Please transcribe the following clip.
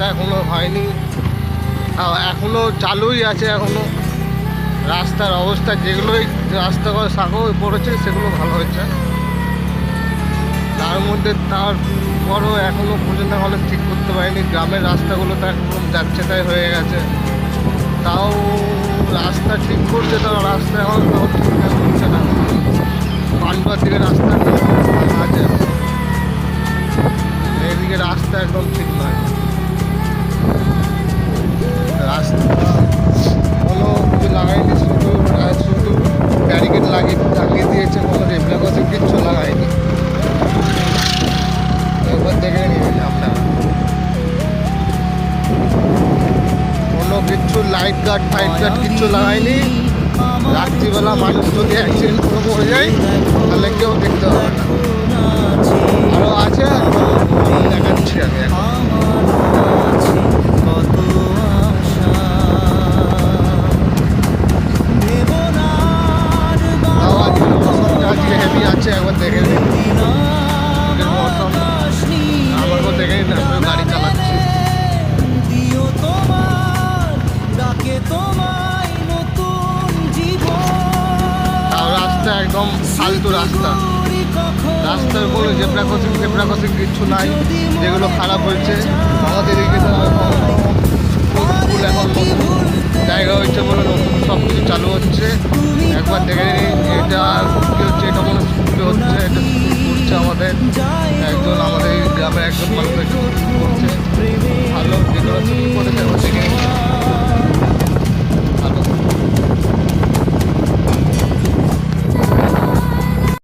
সেটা এখনও হয়নি। আর এখনও চালুই আছে এখনও। রাস্তার অবস্থা যেগুলোই রাস্তা করে সাঁকো পড়েছে, সেগুলো ভালো হয়েছে। তার মধ্যে তার পরও এখনও পর্যন্ত হলে ঠিক করতে পারিনি। গ্রামের রাস্তাগুলো তো একদম যাচ্ছে তাই হয়ে গেছে। তাও রাস্তা ঠিক করছে তাও রাস্তা এখন তাও ঠিকঠাক হচ্ছে না। পান্ডুয়ার দিকে রাস্তা আছে। এদিকে রাস্তা একদম ঠিক নয়। কোনো কিচ্ছু লাইট গার্ড ফাইট গার্ড কিচ্ছু লাগায়নি। রাত্রিবেলা মানুষ যদি অ্যাক্সিডেন্ট করে পড়ে যায়, তাহলে কেউ দেখতে পাবে না। আরও আছে? দেখাচ্ছি আমি এখন। আছে, একবার দেখে তাও রাস্তা একদম ফালতু রাস্তা। রাস্তার কোনো জেব্রা ক্রসিং জেব্রা ক্রসিং কিচ্ছু নাই। যেগুলো খারাপ হয়েছে আমাদের এদিকে ফুল এখন জায়গা হয়েছে বলে নতুন সব কিছু চালু হচ্ছে। একবার দেখে নিন এটা কী হচ্ছে এটা স্কুল হচ্ছে এটা করছে আমাদের। একজন আমাদের গ্রামের একজন মানুষ